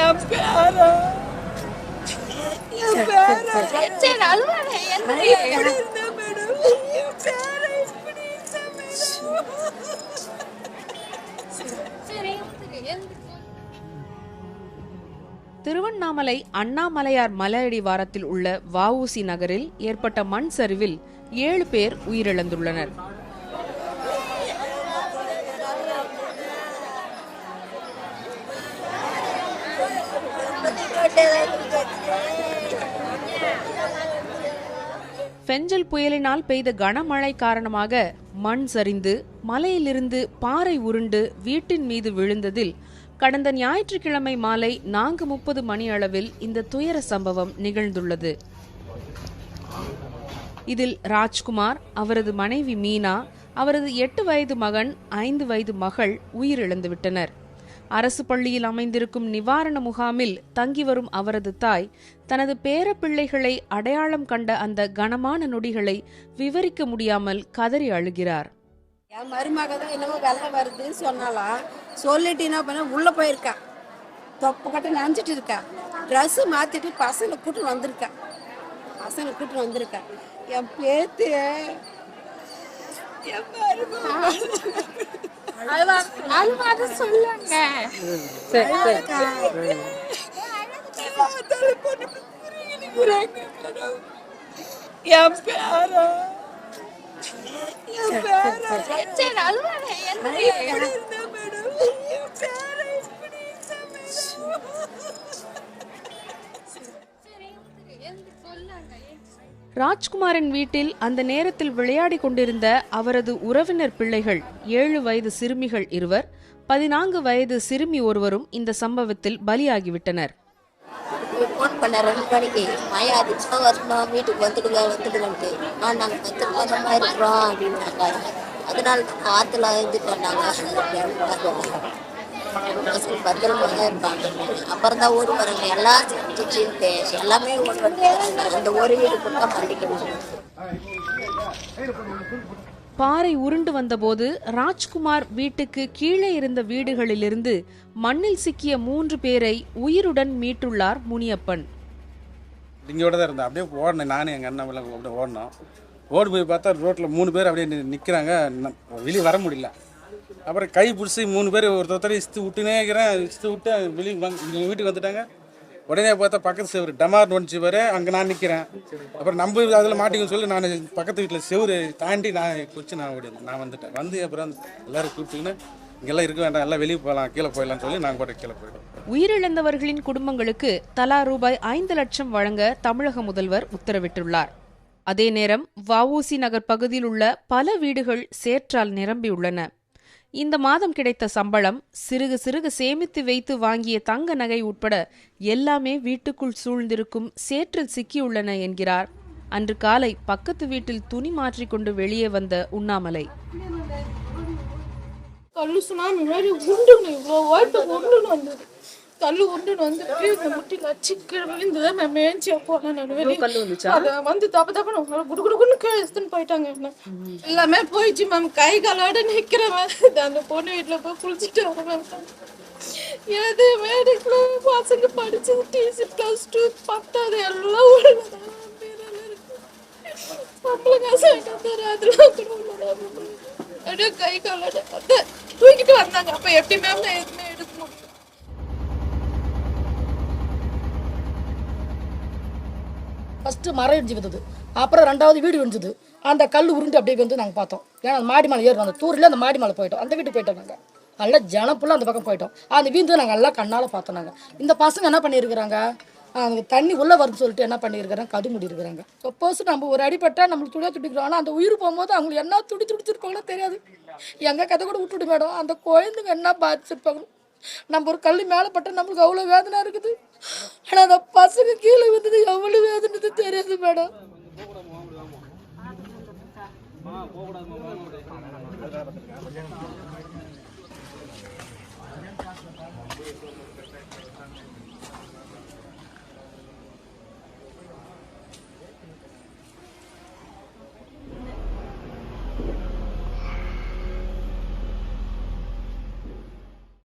என் பேரா என் சரி என்ன இருந்தா மேடம் என் இருந்தா மேடம் சரி எழுந்துக்க. திருவண்ணாமலை அண்ணாமலையார் மலையடி வாரத்தில் உள்ள வஉசி நகரில் ஏற்பட்ட மண் சரிவில் ஏழு பேர் உயிரிழந்துள்ளனர் பெஞ்சல் புயலினால் பெய்த கனமழை காரணமாக மண் சரிந்து மலையிலிருந்து பாறை உருண்டு வீட்டின் மீது விழுந்ததில் கடந்த ஞாயிற்றுக்கிழமை மாலை நான்கு முப்பது மணி அளவில் இந்த துயர சம்பவம் நிகழ்ந்துள்ளது. இதில் ராஜ்குமார் அவரது மனைவி மீனா அவரது எட்டு வயது மகன் ஐந்து வயது மகள் உயிரிழந்துவிட்டனர். அரசு பள்ளியில் அமைந்திருக்கும் நிவாரண முகாமில் தங்கி வரும் அவரது தாய் தனது பேரப்பிள்ளைகளை அடையாளம் கண்ட அந்த கனமான நொடிகளை விவரிக்க முடியாமல் கதறி அழுகிறார். என் மருமக தான் என்னமோ வெள்ளம் வருதுன்னு சொன்னாலாம் சொல்லிட்டு என்ன பண்ண உள்ளே போயிருக்கா. தொப்பு கட்ட நினச்சிட்டு இருக்கா. ட்ரெஸ்ஸு மாற்றிட்டு பசங்களை கூட்டு வந்திருக்கா. பசங்களை கூட்டு வந்திருக்கா. என் பேத்து என் மருமக. அழுவாத சொல்லுங்க. புரியுறாங்க மேடம் என் பேரா. என் பேரா. சரி அழுவாத என்ன சரி சொல்லுங்க. ராஜ்குமாரின் வீட்டில் அந்த நேரத்தில் விளையாடிக் கொண்டிருந்த அவரது உறவினர் பிள்ளைகள் ஏழு வயது சிறுமிகள் இருவர் பதினான்கு வயது சிறுமி ஒருவரும் இந்த சம்பவத்தில் பலியாகிவிட்டனர். ஃபோன் பண்ண ரெண்டு மணிக்கு வரணும் வீட்டுக்கு வந்துடுங்க வந்துடுங்கன்ட்டு. ஆ நாங்கள் பத்திரமா தான் இருக்கிறோம் அப்படின்னாங்க. அதனால இது பண்ணாங்க பசங்க பத்திரமா தான் இருப்பாங்க. அப்புறம் தான் ஊர் வரவங்க எல்லாம் செஞ்சுட்டு எல்லாமே ஓடி வந்து அந்த ஒரு வீட்டுக்கு தான் பண்ணிக்கணும் பாறை உருண்டு வந்தபோது ராஜ்குமார் வீட்டுக்கு கீழே இருந்த வீடுகளிலிருந்து மண்ணில் சிக்கிய மூன்று பேரை உயிருடன் மீட்டுள்ளார் முனியப்பன். இங்கோட தான் இருந்தேன் அப்படியே ஓடினேன் நானும் எங்கள் அண்ணன் அப்படியே ஓடினோம் ஓடி போய் பார்த்தா ரோட்டில் மூணு பேர் அப்படியே நிற்கிறாங்க வெளியே வர முடியல. அப்புறம் கை பிடிச்சி மூணு பேர் ஒருத்தர் இஸ்து விட்டுனே இருக்கிறேன். இஸ்து விட்டு வெளியே வந்து வீட்டுக்கு வந்துட்டாங்க. உடனே பார்த்தா பக்கத்து செவரு டமார் நோண்டிச்சு பேர் அங்கே நான் நிற்கிறேன் அப்புறம் நம்ம அதில் மாட்டிக்கன்னு சொல்லி நான் பக்கத்து வீட்டில் செவரு தாண்டி நான் குச்சி நான் ஓடி நான் வந்துட்டேன். வந்து அப்புறம் எல்லோரும் கூப்பிட்டுக்கின்னு இங்கெல்லாம் இருக்க வேண்டாம் எல்லாம் வெளியே போகலாம் கீழே போயிடலாம்னு சொல்லி நாங்கள் கூட கீழே போயிட்டோம் உயிரிழந்தவர்களின் குடும்பங்களுக்கு தலா ரூபாய் ஐந்து லட்சம் வழங்க தமிழக முதல்வர் உத்தரவிட்டுள்ளார். அதே நேரம் வவுசி நகர் பகுதியில் உள்ள பல வீடுகள் சேற்றால் நிரம்பியுள்ளன. இந்த மாதம் கிடைத்த சம்பளம் சிறுக சிறுக சேமித்து வைத்து வாங்கிய தங்க நகை உட்பட எல்லாமே வீட்டுக்குள் சூழ்ந்திருக்கும் சேற்றில் சிக்கியுள்ளன என்கிறார். அன்று காலை பக்கத்து வீட்டில் துணி மாற்றிக்கொண்டு வெளியே வந்த உண்ணாமலை. கல்லு சுனாமி மாதிரி உண்டுன்னு இவ்வளோ வந்தது. கல்லு உண்டுன்னு வந்துட்டு இந்த முட்டில சிக்கல் விழுந்து நான் மேய்ச்சியா போனேன் நான் வெளியே அதை வந்து தப்ப தப்ப குடு குடுக்குன்னு கீழே எடுத்துன்னு போயிட்டாங்க என்ன. எல்லாமே போயிடுச்சு மேம். கை காலோட மாதிரி அந்த பொண்ணு வீட்டுல போய் குளிச்சுட்டு வரேன் எதுவுமே எடுக்கல பசங்க படிச்சது டிசி பிளஸ் டூ பத்தாவது எல்லாம் உள்ளதான் சம்பளம் காசு அதெல்லாம் கூட உள்ளதான் அப்படியே கை காலோட தூக்கிட்டு வந்தாங்க. அப்ப எப்படி மேம் நான் எதுவுமே எடுக்க ஃபஸ்ட்டு மரம் இடிஞ்சு வந்தது அப்புறம் ரெண்டாவது வீடு விழுந்தது. அந்த கல் உருண்டு அப்படியே வந்து நாங்கள் பார்த்தோம். ஏன்னா அந்த மாடி மலை ஏறணும் அந்த தூரில் அந்த மாடி மலை போயிட்டோம். அந்த வீட்டுக்கு போயிட்டோம் நாங்கள் நல்லா ஜனப்புள்ள அந்த பக்கம் போயிட்டோம். அந்த வீந்து நாங்கள் எல்லாம் கண்ணால் பார்த்தோம் நாங்கள் இந்த பசங்க என்ன பண்ணியிருக்கிறாங்க அவங்க தண்ணி உள்ளே வரும்னு சொல்லிட்டு என்ன பண்ணியிருக்கிறாங்க கது முடி இருக்கிறாங்க சப்போஸ் நம்ம ஒரு அடிப்பட்டா நம்மளுக்கு துடியா துடிக்கிறோம். ஆனால் அந்த உயிர் போகும்போது அவங்களுக்கு என்ன துடி துடிச்சிருப்பாங்களோ தெரியாது. எங்கள் கதை கூட விட்டுட்டு மேடம் அந்த குழந்தைங்க என்ன பாதிச்சிருப்பாங்க? நம்ம ஒரு கல் மேலே பட்டா நம்மளுக்கு அவ்வளோ வேதனை இருக்குது. ஆனால் அந்த பசங்க கீழே வந்தது எவ்வளோ வேதனை தெரியாது மேடம்.